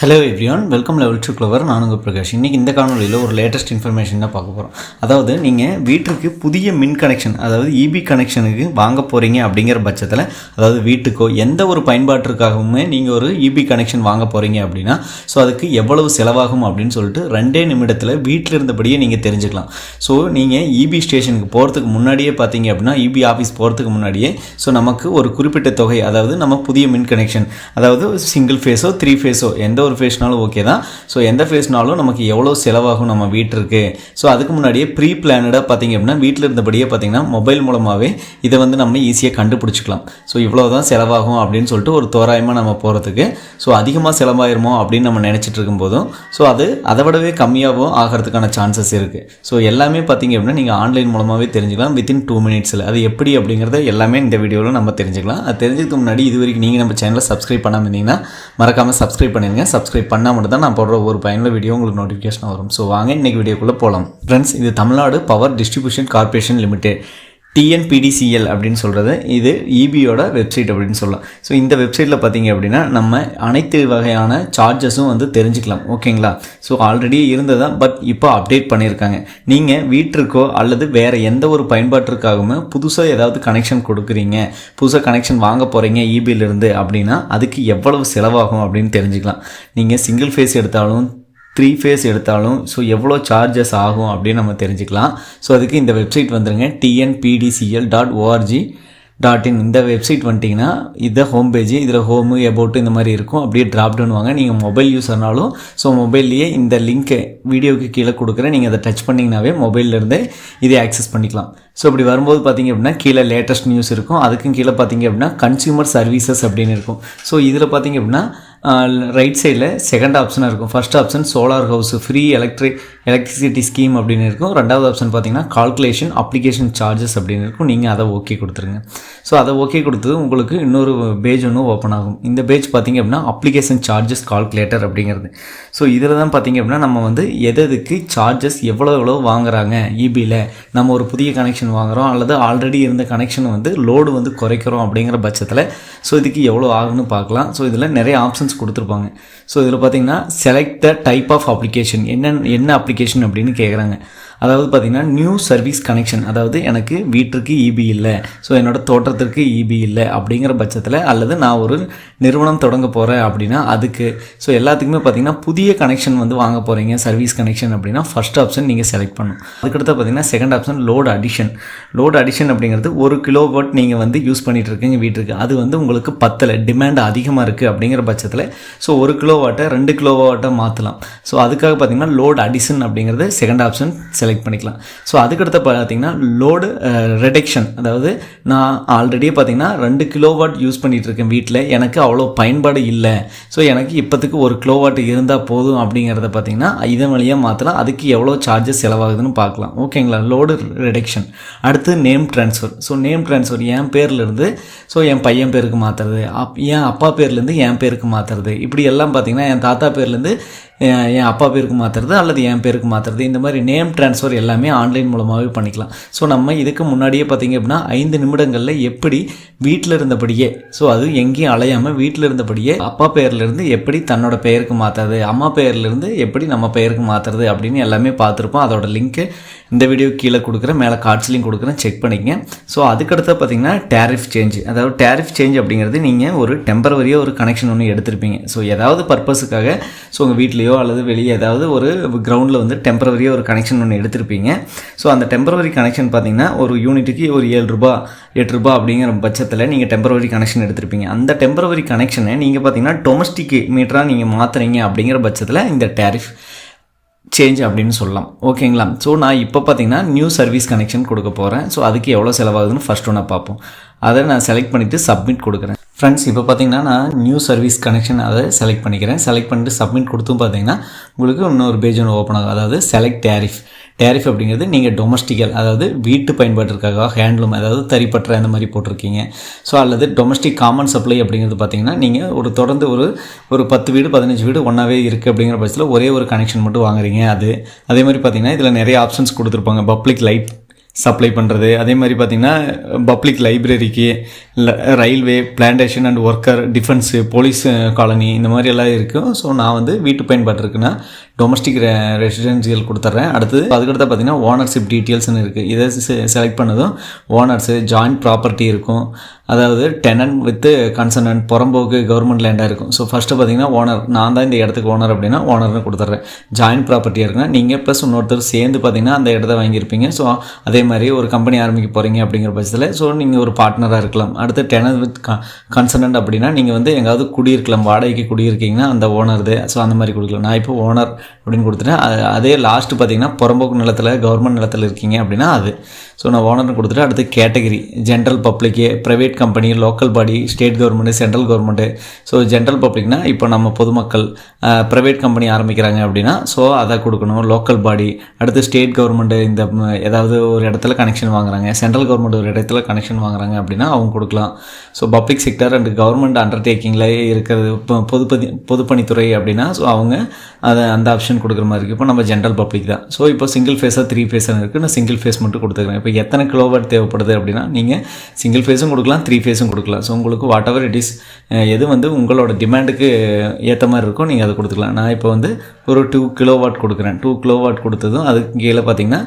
Hello everyone welcome level two clever நானுங்க பிரகாஷ். இன்றைக்கி இந்த காணொலியில் ஒரு லேட்டஸ்ட் இன்ஃபர்மேஷன் தான் பார்க்க போகிறோம் அதாவது நீங்கள் வீட்டிற்கு புதிய மின் கனெக்ஷன் அதாவது இபி கனெக்ஷனுக்கு வாங்க போகிறீங்க அப்படிங்கிற பட்சத்தில் அதாவது வீட்டுக்கோ எந்த ஒரு பயன்பாட்டிற்காகவுமே நீங்கள் ஒரு இபி கனெக்ஷன் வாங்க போகிறீங்க அப்படின்னா ஸோ அதுக்கு எவ்வளவு செலவாகும் அப்படின்னு சொல்லிட்டு ரெண்டே நிமிடத்தில் வீட்டில் இருந்தபடியே நீங்கள் தெரிஞ்சுக்கலாம். ஸோ நீங்கள் இபி ஸ்டேஷனுக்கு போகிறதுக்கு முன்னாடியே பார்த்தீங்க அப்படின்னா இபி ஆஃபீஸ் போகிறதுக்கு முன்னாடியே ஸோ நமக்கு ஒரு குறிப்பிட்ட தொகை அதாவது நம்ம புதிய மின் கனெக்ஷன் அதாவது சிங்கிள் ஃபேஸோ த்ரீ ஃபேஸோ எந்த ஒரு ஃபேஸ்னாலும் ஓகே தான். ஸோ எந்த ஃபேஸ்னாலும் நமக்கு எவ்வளோ செலவாகும் நம்ம வீட்டிற்கு? ஸோ அதுக்கு முன்னாடியே ப்ரீ பிளானடாக பார்த்தீங்க அப்படின்னா வீட்டில் இருந்தபடியே பார்த்தீங்கன்னா மொபைல் மூலமாகவே இதை வந்து நம்ம ஈஸியாக கண்டுபிடிச்சிக்கலாம். ஸோ இவ்வளோ தான் செலவாகும் அப்படின்னு சொல்லிட்டு ஒரு தோராயமாக நம்ம போகிறதுக்கு ஸோ அதிகமாக செலவாயிருமோ அப்படின்னு நம்ம நினச்சிட்டு இருக்கும்போதும் ஸோ அது அதை விடவே கம்மியாகவும் ஆகிறதுக்கான சான்சஸ் இருக்குது ஸோ எல்லாமே பார்த்தீங்க அப்படின்னா நீங்கள் ஆன்லைன் மூலமாகவே தெரிஞ்சுக்கலாம். வித்தின் டூ மினிட்ஸில் அது எப்படி அப்படிங்கிறத எல்லாமே இந்த வீடியோவில் நம்ம தெரிஞ்சுக்கலாம். அது தெரிஞ்சதுக்கு முன்னாடி இது வரைக்கும் நீங்கள் நம்ம சேனலை சப்ஸ்கிரைப் பண்ணாமல் இருந்தீங்கன்னா மறக்காமல் சப்ஸ்கிரைப் பண்ணிடுங்க. சப்ஸ்கிரைப் பண்ணால் மட்டும் தான் நான் போடுற ஒரு பயனுள்ள வீடியோ உங்களுக்கு நோட்டிஃபிகேஷன் வரும். ஸோ வாங்க இன்றைக்கி வீடியோக்குள்ளே போகலாம் ஃப்ரெண்ட்ஸ் இது Tamil Nadu power distribution corporation limited TNPDCL அப்படின்னு சொல்கிறது இது இபியோட வெப்சைட் அப்படின்னு சொல்லலாம். ஸோ இந்த வெப்சைட்டில் பார்த்தீங்க அப்படின்னா நம்ம அனைத்து வகையான சார்ஜஸும் வந்து தெரிஞ்சுக்கலாம். ஓகேங்களா ஸோ ஆல்ரெடி இருந்ததா பட் இப்போ அப்டேட் பண்ணியிருக்காங்க. நீங்கள் வீட்டிற்கோ அல்லது வேறு எந்த ஒரு பயன்பாட்டிற்காகவுமே புதுசாக ஏதாவது கனெக்ஷன் கொடுக்குறீங்க புதுசாக கனெக்ஷன் வாங்க போகிறீங்க இபியிலிருந்து அப்படின்னா அதுக்கு எவ்வளவு செலவாகும் அப்படின்னு தெரிஞ்சுக்கலாம். நீங்கள் சிங்கிள் ஃபேஸ் எடுத்தாலும் த்ரீ ஃபேஸ் எடுத்தாலும் ஸோ எவ்வளோ சார்ஜஸ் ஆகும் அப்படின்னு நம்ம தெரிஞ்சுக்கலாம். ஸோ அதுக்கு இந்த வெப்சைட் வந்துருங்க TNPDCL dot org dot in இந்த வெப்சைட் வந்துட்டிங்கன்னா இதை ஹோம் பேஜ் இதில் ஹோமு எபோட்டு இந்த மாதிரி இருக்கும். அப்படியே ட்ராப் டவுன் வாங்க. நீங்கள் மொபைல் யூஸர்னாலும் ஸோ மொபைல்லையே இந்த லிங்க்கை வீடியோவுக்கு கீழே கொடுக்குறேன். நீங்கள் அதை டச் பண்ணிங்கனாவே மொபைல்லேருந்தே இதை ஆக்சஸ் பண்ணிக்கலாம். ஸோ இப்படி வரும்போது பார்த்தீங்க அப்படின்னா கீழே லேட்டஸ்ட் நியூஸ் இருக்கும். அதுக்கும் கீழே பார்த்தீங்க அப்படின்னா கன்சியூமர் சர்வீசஸ் அப்படின்னு இருக்கும். ஸோ இதில் பார்த்தீங்க அப்படின்னா ரைட் சைடில் செகண்ட் ஆப்ஷனாக இருக்கும். First option solar house free electric electricity scheme அப்படின்னு இருக்கும். ரெண்டாவது ஆப்ஷன் பார்த்தீங்கன்னா கால்குலேஷன் அப்ளிகேஷன் சார்ஜஸ் அப்படின்னு இருக்கும். நீங்கள் அதை ஓகே கொடுத்துருங்க. ஸோ அதை ஓகே கொடுத்து உங்களுக்கு இன்னொரு பேஜ் ஒன்று ஓப்பன் ஆகும். இந்த பேஜ் பார்த்தீங்க அப்படின்னா அப்ளிகேஷன் சார்ஜஸ் கால்குலேட்டர் அப்படிங்கிறது. ஸோ இதில் தான் பார்த்தீங்க அப்படின்னா நம்ம வந்து எதுக்கு சார்ஜஸ் எவ்வளோ எவ்வளோ வாங்குறாங்க? இபியில் நம்ம ஒரு புதிய கனெக்ஷன் வாங்குகிறோம் அல்லது ஆல்ரெடி இருந்த கனெக்ஷன் வந்து லோடு வந்து குறைக்கிறோம் அப்படிங்கிற பட்சத்தில் ஸோ இதுக்கு எவ்வளோ ஆகுன்னு பார்க்கலாம். ஸோ இதில் நிறைய ஆப்ஷன்ஸ் கொடுத்துருப்பாங்க. ஸோ இதில் பார்த்தீங்கன்னா select the type of application என்ன என்ன அப்ளிகேஷன் அப்படின்னு கேட்குறாங்க அதாவது பார்த்தீங்கன்னா நியூ சர்வீஸ் கனெக்ஷன் அதாவது எனக்கு வீட்டிற்கு இபி இல்லை. ஸோ என்னோடய தோட்டத்திற்கு இபி இல்லை அப்படிங்கிற பட்சத்தில் அல்லது நான் ஒரு நிறுவனம் தொடங்க போகிறேன் அப்படின்னா அதுக்கு. ஸோ எல்லாத்துக்குமே பார்த்தீங்கன்னா புதிய கனெக்ஷன் வந்து வாங்க போகிறீங்க சர்வீஸ் கனெக்ஷன் அப்படின்னா ஃபஸ்ட் ஆப்ஷன் நீங்கள் செலக்ட் பண்ணணும். அதுக்கடுத்து பார்த்தீங்கன்னா second option load addition load addition அப்படிங்கிறது ஒரு கிலோ வாட் நீங்கள் வந்து யூஸ் பண்ணிட்டு இருக்கீங்க வீட்டுக்கு. அது வந்து உங்களுக்கு பத்தலை. டிமாண்ட் அதிகமாக இருக்குது அப்படிங்கிற பட்சத்தில். ஸோ ஒரு கிலோ வாட்டை ரெண்டு கிலோ வாட்டை மாற்றலாம் ஸோ அதுக்காக பார்த்தீங்கன்னா லோடு அடிஷன் அப்படிங்கிறது செகண்ட் ஆப்ஷன் செலக்ட் பண்ணிக்கலாம். ஸோ அதுக்கடுத்து பார்த்தீங்கன்னா லோடு ரெடக்ஷன் uh, அதாவது நான் ஆல்ரெடியே பார்த்தீங்கன்னா ரெண்டு கிலோ வாட் யூஸ் பண்ணிகிட்டு இருக்கேன் வீட்டில் எனக்கு அவ்வளோ பயன்பாடு இல்லை. ஸோ எனக்கு இப்போத்துக்கு ஒரு கிலோ வாட் இருந்தால் போதும் அப்படிங்கிறத பார்த்தீங்கன்னா இதன் வழியாக மாற்றலாம் அதுக்கு எவ்வளோ சார்ஜஸ் செலவாகுதுன்னு பார்க்கலாம் ஓகேங்களா லோடு ரெடக்ஷன் அடுத்து name transfer so name transfer என் பேர்லேருந்து ஸோ என் பையன் பேருக்கு மாற்றுறது அப் என் அப்பா பேர்லேருந்து என் பேருக்கு மாற்றுறது இப்படி எல்லாம் பார்த்தீங்கன்னா என் தாத்தா பேர்லேருந்து என் அப்பா பேருக்கு மாற்றுறது அல்லது என் பேருக்கு மாற்றுறது இந்த மாதிரி நேம் ட்ரான்ஸ்ஃபர் எல்லாமே ஆன்லைன் மூலமாகவே பண்ணிக்கலாம். ஸோ நம்ம இதுக்கு முன்னாடியே பார்த்தீங்க அப்படின்னா ஐந்து நிமிடங்களில் எப்படி வீட்டில் இருந்தபடியே ஸோ அது எங்கேயும் அலையாமல் வீட்டில் இருந்தபடியே அப்பா பேர்லேருந்து எப்படி தன்னோட பெயருக்கு மாற்றுறது அம்மா பெயர்லேருந்து எப்படி நம்ம பெயருக்கு மாற்றுறது அப்படின்னு எல்லாமே பார்த்துருப்போம். அதோட லிங்க்கு இந்த வீடியோ கீழே கொடுக்குறேன். மேலே கார்ட்ஸ்லையும் கொடுக்குறேன். செக் பண்ணிக்கங்க. ஸோ அதுக்கடுத்து பார்த்தீங்கன்னா டேரிஃப் சேஞ்ச் அதாவது டேரிஃப் சேஞ்ச் அப்படிங்கிறது நீங்கள் ஒரு டெம்பரவரியாக ஒரு கனெக்ஷன் ஒன்று எடுத்திருப்பீங்க. ஸோ ஏதாவது பர்பஸுக்காக ஸோ உங்கள் வீட்லேயோ அல்லது வெளியே ஏதாவது ஒரு கிரவுண்டில் வந்து டெம்பரவரியாக ஒரு கனெக்ஷன் ஒன்று எடுத்திருப்பீங்க. ஸோ அந்த டெம்பரவரி கனெக்ஷன் பார்த்தீங்கன்னா ஒரு யூனிட்டுக்கு ஒரு ஏழு ரூபா எட்டு ரூபா அப்படிங்கிற பட்சத்தில் நீங்கள் டெம்பரவரி கனெக்ஷன் எடுத்திருப்பீங்க. அந்த டெம்பரவரி கனெக்ஷனை நீங்கள் பார்த்தீங்கன்னா டொமஸ்டிக் மீட்டராக நீங்கள் மாற்றுறீங்க அப்படிங்கிற பட்சத்தில் இந்த டேரிஃப் சேஞ்ச் அப்படின்னு சொல்லலாம். ஓகேங்களா? ஸோ நான் இப்போ பார்த்தீங்கன்னா நியூ சர்வீஸ் கனெக்ஷன் கொடுக்க போகிறேன் ஸோ அதுக்கு எவ்வளோ செலவாகுதுன்னு ஃபஸ்ட் ஒன்று பார்ப்போம். அதை நான் செலக்ட் பண்ணிவிட்டு சப்மிட் கொடுக்குறேன். ஃப்ரெண்ட்ஸ் இப்போ பார்த்தீங்கன்னா நான் நியூ சர்வீஸ் கனெக்ஷன் அதை செலக்ட் பண்ணிக்கிறேன். செலக்ட் பண்ணிட்டு சப்மிட் கொடுத்தும் பார்த்தீங்கன்னா உங்களுக்கு இன்னொரு பேஜ் ஒன்று ஓப்பன் ஆகும். அதாவது செலக்ட் டேரிஃப் டேரிஃப் அப்படிங்கிறது நீங்கள் டொமஸ்டிக்கல் அதாவது வீட்டு பயன்பாட்டிற்காக ஹேண்ட்லூம் அதாவது தறிப்பற்ற அந்த மாதிரி போட்டிருக்கீங்க. ஸோ அல்லது டொமஸ்டிக் காமன் சப்ளை அப்படிங்கிறது பார்த்தீங்கன்னா நீங்கள் ஒரு தொடர்ந்து ஒரு ஒரு பத்து வீடு பதினஞ்சு வீடு ஒன்றாவே இருக்குது அப்படிங்கிற பட்சத்தில் ஒரே ஒரு கனெக்ஷன் மட்டும் வாங்குறீங்க. அது அதே மாதிரி பார்த்தீங்கன்னா இதில் நிறைய ஆப்ஷன்ஸ் கொடுத்துருப்பாங்க. பப்ளிக் லைட் சப்ளை பண்ணுறது அதே மாதிரி பார்த்திங்கன்னா பப்ளிக் லைப்ரரிக்கு railway plantation and worker defence police colony இந்த மாதிரி எல்லாம் இருக்கும் ஸோ நான் வந்து வீட்டு பயன்பாட்டு இருக்குன்னா டொமஸ்டிக் ரெசிடென்சியல் கொடுத்துட்றேன் அடுத்தது அதுக்கடுத்து பார்த்தீங்கன்னா ஓனர்ஷிப் டீட்டெயில்ஸ்னு இருக்குது இதை செலக்ட் பண்ணதும் ஓனர்ஸு ஜாயிண்ட் ப்ராப்பர்ட்டி இருக்கும். அதாவது டெனன் வித்து கன்சனன்ட் புறம்போக்கு கவர்மெண்ட் லேண்டாக இருக்கும். ஸோ ஃபஸ்ட்டு பார்த்தீங்கன்னா ஓனர் நான் தான் இந்த இடத்துக்கு ஓனர் அப்படின்னா ஓனர்னு கொடுத்துட்றேன் ஜாயிண்ட் ப்ராப்பர்ட்டியாக இருக்குன்னா நீங்கள் ப்ளஸ் இன்னொருத்தர் சேர்ந்து பார்த்தீங்கன்னா அந்த இடத்த வாங்கியிருப்பீங்க. ஸோ அதே மாதிரி ஒரு கம்பெனி ஆரம்பிக்க போகிறீங்க அப்படிங்கிற பட்சத்தில் ஸோ நீங்கள் ஒரு பார்ட்னராக இருக்கலாம். அடுத்து டெனன் வித் கன்சனன்ட் அப்படின்னா நீங்கள் வந்து எங்காவது குடியிருக்கலாம். வாடகைக்கு குடியிருக்கீங்கன்னா அந்த ஓனர் ஸோ அந்த மாதிரி கொடுக்கலாம். நான் இப்போ ஓனர் அப்படின்னு கொடுத்துட்டேன். அது- அதே லாஸ்ட்டு பார்த்தீங்கன்னா புறம்போக்கு நிலத்தில் கவர்மெண்ட் நிலத்தில் இருக்கீங்க அப்படின்னா அது. ஸோ நான் ஓனர்னு கொடுத்துட்டு அடுத்து category general public private company local body state government central government so general பப்ளிக்னா இப்போ நம்ம பொதுமக்கள் ப்ரைவேட் கம்பெனி ஆரம்பிக்கிறாங்க அப்படின்னா ஸோ அதை கொடுக்கணும். லோக்கல் பாடி அடுத்து ஸ்டேட் கவர்மெண்ட்டு இந்த ஏதாவது ஒரு இடத்துல கனெக்ஷன் வாங்குறாங்க. சென்ட்ரல் கவர்மெண்ட் ஒரு இடத்துல கனெக்ஷன் வாங்குறாங்க அப்படின்னா அவங்க கொடுக்கலாம். So public sector and government அண்டர்டேக்கிங்கில் இருக்கிறது இப்போ பொதுப்பதி பொதுப்பணித்துறை அப்படின்னா ஸோ அவங்க அதை அந்த ஆப்ஷன் கொடுக்குற மாதிரி இருக்குது இப்போ நம்ம ஜென்ரல் பப்ளிக் தான். ஸோ இப்போ சிங்கிள் ஃபேஸாக த்ரீ ஃபேஸாக இருக்குது நான் சிங்கிள் ஃபேஸ் மட்டும் கொடுத்துக்கிறேன். இப்போ எத்தனை கிலோவாட் தேவைப்படுது அப்படின்னா நீங்கள் சிங்கிள் ஃபேஸும் கொடுக்கலாம் த்ரீ ஃபேஸும் கொடுக்கலாம். ஸோ உங்களுக்கு வாட் எவர் இட் இஸ் எது வந்து உங்களோட டிமாண்டுக்கு ஏற்ற மாதிரி இருக்கோ நீங்கள் அதை கொடுத்துக்கலாம். நான் இப்போ வந்து ஒரு டூ கிலோவாட் கொடுக்குறேன். டூ கிலோவாட் கொடுத்ததும் அதுக்கு கீழே பார்த்தீங்கன்னா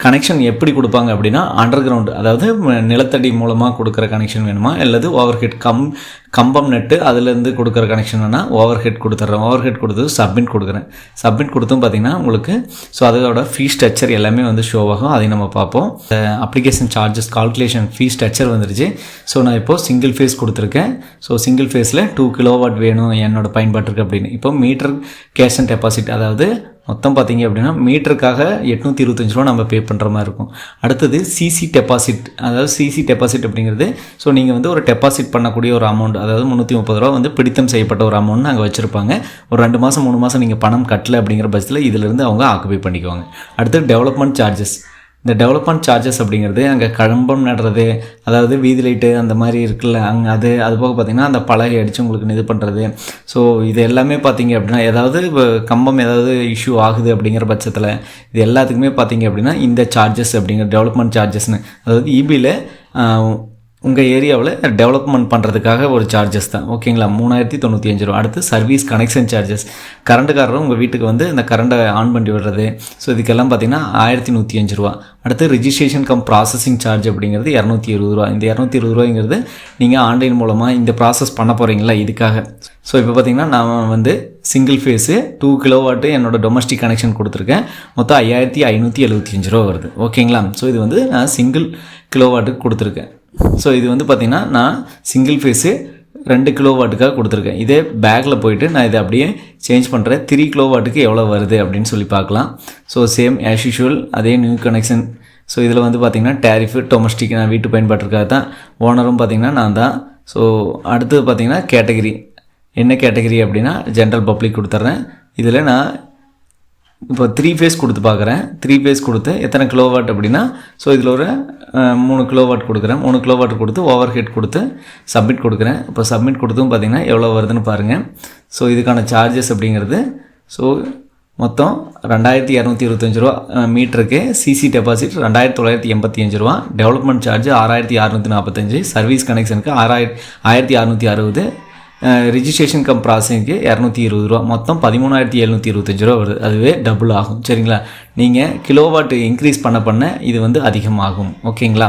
கனெக்ஷன் எப்படி கொடுப்பாங்க அப்படின்னா அண்டர் கிரவுண்ட் அதாவது நிலத்தடி மூலமாக கொடுக்குற கனெக்ஷன் வேணுமா? அல்லது ஓவர் ஹெட் கம் கம்பம் நட்டு அதுலேருந்து கொடுக்குற கனெக்ஷன் ஓவர் ஹெட் கொடுத்துட்றேன். ஓவர் ஹெட் கொடுத்தது சப்மிட் கொடுக்குறேன். சப்மிட் கொடுத்தும் பார்த்தீங்கன்னா உங்களுக்கு ஸோ அதோட ஃபீ ஸ்ட்ரக்சர் எல்லாமே வந்து ஷோ ஆகும். அதை நம்ம பார்ப்போம். Application charges calculation fee structure வந்துருச்சு. ஸோ நான் இப்போது சிங்கிள் ஃபேஸ் கொடுத்துருக்கேன். ஸோ சிங்கிள் ஃபேஸில் டூ கிலோவாட் வேணும் என்னோட பயன்பாட்டிற்கு அப்படின்னு. இப்போ மீட்டர் கேஷ் அண்ட் டெபாசிட் அதாவது மொத்தம் பார்த்தீங்க அப்படின்னா மீட்டருக்காக எட்நூற்றி இருபத்தஞ்சு ரூபா நம்ம பே பண்ணுற மாதிரி இருக்கும். அடுத்தது சிசி டெபாசிட் அதாவது சிசி டெபாசிட் அப்படிங்கிறது ஸோ நீங்கள் வந்து ஒரு டெபாசிட் பண்ணக்கூடிய ஒரு அமௌண்ட் அதாவது முந்நூற்றி முப்பது ரூபா வந்து பிடித்தம் செய்யப்பட்ட ஒரு அமௌண்ட் அங்கே வச்சுருப்பாங்க. ஒரு ரெண்டு மாதம் மூணு மாதம் நீங்கள் பணம் கட்டலை அப்படிங்கிற பட்சத்தில் இதிலிருந்து அவங்க ஆக்குபை பண்ணிக்குவாங்க. அடுத்து டெவலப்மெண்ட் சார்ஜஸ் இந்த டெவலப்மெண்ட் சார்ஜஸ் அப்படிங்கிறது அங்கே கழம்பம் நடுறது அதாவது வீதி லைட்டு அந்த மாதிரி இருக்குல்ல அங்கே அது அது போக பார்த்திங்கன்னா அந்த பலகை அடித்து உங்களுக்கு இது பண்ணுறது ஸோ இது எல்லாமே பார்த்தீங்க அப்படின்னா ஏதாவது கம்பம் ஏதாவது இஷ்யூ ஆகுது அப்படிங்கிற பட்சத்தில் இது எல்லாத்துக்குமே பார்த்தீங்க அப்படின்னா இந்த சார்ஜஸ் அப்படிங்கிற டெவலப்மெண்ட் சார்ஜஸ்னு அதாவது இபியில் உங்கள் ஏரியாவில் டெவலப்மெண்ட் பண்ணுறதுக்காக ஒரு சார்ஜஸ் தான். ஓகேங்களா? மூணாயிரத்தி தொண்ணூற்றி அஞ்சு ரூபா. அடுத்து சர்வீஸ் கனெக்ஷன் சார்ஜஸ் கரண்ட்டுக்காரரும் உங்கள் வீட்டுக்கு வந்து இந்த கரண்ட்டை ஆன் பண்ணி விடுறது. ஸோ இதுக்கெல்லாம் பார்த்தீங்கன்னா ஆயிரத்தி நூற்றி அஞ்சு ரூபா. அடுத்து ரிஜிஸ்ட்ரேஷன் கம் ப்ராசஸிங் சார்ஜ் அப்படிங்கிறது இரநூத்தி இருபது ரூபா. இந்த இரநூத்தி இருபது ரூபாய்ங்கிறது நீங்கள் ஆன்லைன் மூலமாக இந்த ப்ராசஸ் பண்ண போகிறீங்களா இதுக்காக? ஸோ இப்போ பார்த்தீங்கன்னா நான் வந்து சிங்கிள் ஃபேஸு டூ கிலோவாட்டு என்னோட டொமஸ்டிக் கனெக்ஷன் கொடுத்துருக்கேன். மொத்தம் ஐயாயிரத்தி ஐநூற்றி எழுபத்தி அஞ்சு ரூபா வருது. ஓகேங்களா? ஸோ இது வந்து நான் சிங்கிள் கிலோவாட்டுக்கு கொடுத்துருக்கேன். ஸோ இது வந்து பார்த்திங்கன்னா நான் சிங்கிள் ஃபேஸு ரெண்டு கிலோ வாட்டுக்காக கொடுத்துருக்கேன். இதே பேக்கில் போயிட்டு நான் இதை அப்படியே சேஞ்ச் பண்ணுறேன் த்ரீ கிலோ வாட்டுக்கு எவ்வளோ வருது அப்படின்னு சொல்லி பார்க்கலாம். ஸோ சேம் ஆஸ் யூஷுவல் அதே நியூ கனெக்ஷன் ஸோ இதில் வந்து பார்த்திங்கன்னா டேரிஃபு டொமஸ்டிக் நான் வீட்டு பயன்பாட்டிற்காக தான். ஓனரும் பார்த்திங்கன்னா நான் தான். ஸோ அடுத்தது பார்த்திங்கன்னா கேட்டகரி என்ன கேட்டகரி அப்படின்னா ஜென்ரல் பப்ளிக் கொடுத்துட்றேன் இதில் நான் இப்போ த்ரீ ஃபேஸ் கொடுத்து பார்க்குறேன். த்ரீ ஃபேஸ் கொடுத்து எத்தனை கிலோவாட் அப்படின்னா ஸோ இதில் ஒரு மூணு கிலோவாட் கொடுக்குறேன். மூணு கிலோவாட் கொடுத்து ஓவர் ஹெட் கொடுத்து சப்மிட் கொடுக்குறேன். இப்போ சப்மிட் கொடுத்தும் பார்த்தீங்கன்னா எவ்வளோ வருதுன்னு பாருங்கள் ஸோ இதுக்கான சார்ஜஸ் அப்படிங்கிறது ஸோ மொத்தம் ரெண்டாயிரத்தி இரநூத்தி இருபத்தஞ்சு ரூபா மீட்டருக்கு சிசி டெபாசிட் ரெண்டாயிரத்தி தொள்ளாயிரத்தி எண்பத்தி அஞ்சு ரூபா. டெவலப்மெண்ட் சார்ஜ் ஆறாயிரத்தி அறநூற்றி நாற்பத்தஞ்சு சர்வீஸ் கனெக்ஷனுக்கு ஆறாயிரத்தி ஆயிரத்தி அறநூற்றி அறுபது. ரிஜிஸ்ட்ரேஷன் கம் ப்ராசஸிங்க்கு இரநூத்தி இருபது ரூபா மொத்தம் பதிமூணாயிரத்தி எழுநூற்றி இருபத்தஞ்சி ரூபா வருது அதுவே டபுள் ஆகும் சரிங்களா நீங்கள் கிலோவாட் இன்க்ரீஸ் பண்ண பண்ண இது வந்து அதிகமாகும் ஓகேங்களா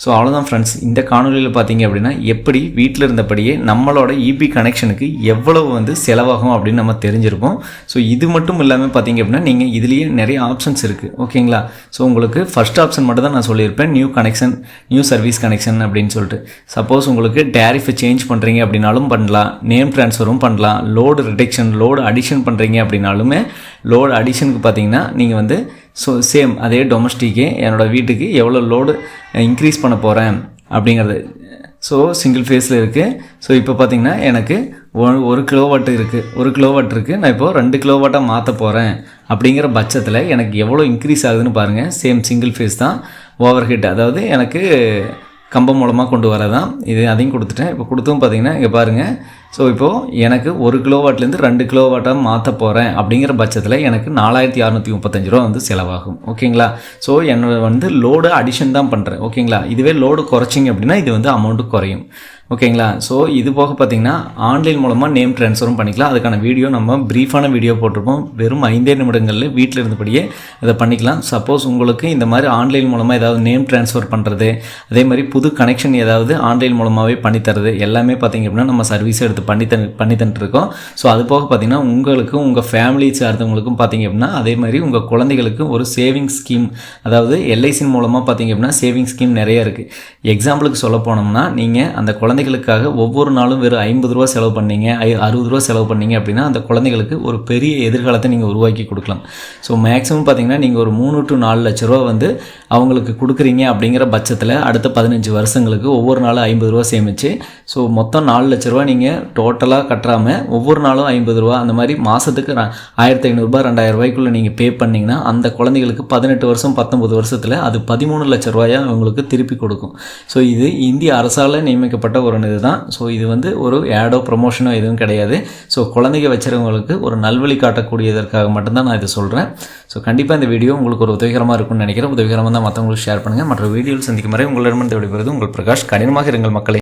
ஸோ அவ்வளோதான் ஃப்ரெண்ட்ஸ் இந்த காணொலியில் பார்த்தீங்க அப்படின்னா எப்படி வீட்டில் இருந்தபடியே நம்மளோட இபி கனெக்ஷனுக்கு எவ்வளவு வந்து செலவாகும் அப்படின்னு நம்ம தெரிஞ்சிருப்போம். ஸோ இது மட்டும் இல்லாமல் பார்த்தீங்க அப்படின்னா நீங்கள் இதுலேயே நிறைய ஆப்ஷன்ஸ் இருக்குது ஓகேங்களா ஸோ உங்களுக்கு ஃபர்ஸ்ட் ஆப்ஷன் மட்டும் தான் நான் சொல்லியிருப்பேன். New connection new service connection அப்படின்னு சொல்லிட்டு. சப்போஸ் உங்களுக்கு டேரிஃபை சேஞ்ச் பண்ணுறீங்க அப்படின்னாலும் பண்ணலாம். நேம் ட்ரான்ஸ்ஃபரும் பண்ணலாம். லோடு ரிடக்ஷன் லோடு அடிஷன் பண்ணுறீங்க அப்படின்னாலுமே லோடு அடிஷனுக்கு பார்த்தீங்கன்னா நீங்கள் வந்து ஸோ சேம் அதே டொமஸ்டிக்கே என்னோடய வீட்டுக்கு எவ்வளோ லோடு இன்க்ரீஸ் பண்ண போகிறேன் அப்படிங்கிறது. ஸோ சிங்கிள் ஃபேஸில் இருக்குது ஸோ இப்போ பார்த்தீங்கன்னா எனக்கு ஒரு ஒரு கிலோவாட் இருக்குது ஒரு கிலோவாட் இருக்குது நான் இப்போது ரெண்டு கிலோவாட்டாக மாற்ற போகிறேன் அப்படிங்கிற பட்சத்தில் எனக்கு எவ்வளோ இன்க்ரீஸ் ஆகுதுன்னு பாருங்கள் சேம் சிங்கிள் ஃபேஸ் தான். ஓவர் ஹெட் அதாவது எனக்கு கம்பம் மூலமாக கொண்டு வரதான். இது அதையும் கொடுத்துட்டேன். இப்போ கொடுத்தும் பார்த்தீங்கன்னா இங்கே பாருங்கள் ஸோ இப்போது எனக்கு ஒரு கிலோவாட்லேருந்து ரெண்டு கிலோவாட்டாக மாற்ற போகிறேன் அப்படிங்கிற பட்சத்தில் எனக்கு நாலாயிரத்தி அறநூற்றி முப்பத்தஞ்சு ரூபா வந்து செலவாகும். ஓகேங்களா? ஸோ என்னோட வந்து லோடு அடிஷன் தான் பண்ணுறேன் ஓகேங்களா? இதுவே லோடு குறைச்சிங்க அப்படின்னா இது வந்து அமௌண்ட்டு குறையும். ஓகேங்களா? ஸோ இது போக பார்த்தீங்கன்னா ஆன்லைன் மூலமாக நேம் ட்ரான்ஸ்ஃபரும் பண்ணிக்கலாம். அதுக்கான வீடியோ நம்ம ப்ரீஃபான வீடியோ போட்டிருப்போம். வெறும் ஐந்தே நிமிடங்களில் வீட்டில் இருந்தபடியே இதை பண்ணிக்கலாம். சப்போஸ் உங்களுக்கு இந்த மாதிரி ஆன்லைன் மூலமாக ஏதாவது நேம் ட்ரான்ஸ்ஃபர் பண்ணுறது அதே மாதிரி புது கனெக்ஷன் ஏதாவது ஆன்லைன் மூலமாகவே பண்ணித்தரது எல்லாமே பார்த்தீங்க அப்படின்னா நம்ம சர்வீஸ் எடுத்து பண்ணி தன் பண்ணி தந்துட்டுருக்கோம். ஸோ அது போக பார்த்தீங்கன்னா உங்களுக்கு உங்கள் ஃபேமிலி சார்ந்தவங்களுக்கும் பார்த்தீங்க அப்படின்னா அதே மாதிரி உங்கள் குழந்தைகளுக்கு ஒரு சேவிங் ஸ்கீம் அதாவது எல்ஐசி மூலமாக பார்த்தீங்க அப்படின்னா சேவிங் ஸ்கீம் நிறைய இருக்குது எக்ஸாம்பிளுக்கு சொல்ல போனோம்னா நீங்கள் அந்த குழந்தைகளுக்காக ஒவ்வொரு நாளும் வெறும் ஐம்பது ரூபா செலவு பண்ணீங்க ஐ அறுபது ரூபா செலவு பண்ணீங்க அப்படின்னா அந்த குழந்தைகளுக்கு ஒரு பெரிய எதிர்காலத்தை நீங்கள் உருவாக்கி கொடுக்கலாம். ஸோ மேக்ஸிமம் பார்த்தீங்கன்னா நீங்கள் ஒரு மூணு டு நாலு லட்ச ரூபா வந்து அவங்களுக்கு கொடுக்குறீங்க அப்படிங்கிற பட்சத்தில் அடுத்த பதினஞ்சு வருஷங்களுக்கு ஒவ்வொரு நாளும் ஐம்பது ரூபா சேமிச்சு ஸோ மொத்தம் நாலு லட்ச ரூபா நீங்கள் டோட்டலாக கட்டுறாமல் ஒவ்வொரு நாளும் ஐம்பது ரூபா அந்த மாதிரி மாதத்துக்கு ஆயிரத்தி ஐநூறுரூபா ரெண்டாயிரம் ரூபாய்க்குள்ளே நீங்கள் பே பண்ணிங்கன்னா அந்த குழந்தைகளுக்கு பதினெட்டு வருஷம் பத்தொம்பது வருஷத்தில் அது பதிமூணு லட்ச ரூபாயாக அவங்களுக்கு திருப்பி கொடுக்கும். ஸோ இது இந்திய அரசால் நியமிக்கப்பட்ட ஒரு இது தான். ஸோ இது வந்து ஒரு ஏடோ ப்ரொமோஷனோ எதுவும் கிடையாது. ஸோ குழந்தைங்க வச்சுருவங்களுக்கு ஒரு நல்வழி காட்டக்கூடியதற்காக மட்டும்தான் நான் இதை சொல்கிறேன் ஸோ கண்டிப்பாக இந்த வீடியோ உங்களுக்கு ஒரு உதவிகரமாக இருக்கும்னு நினைக்கிறேன். உதவிகரமாக தான் மற்றவங்களுக்கு ஷேர் பண்ணுங்கள் மற்ற வீடியோவில் சந்திக்கும் வரை உங்களிடமிருந்து விடைபெறுவது உங்கள் பிரகாஷ். கடினமாக இருங்கள் மக்களை.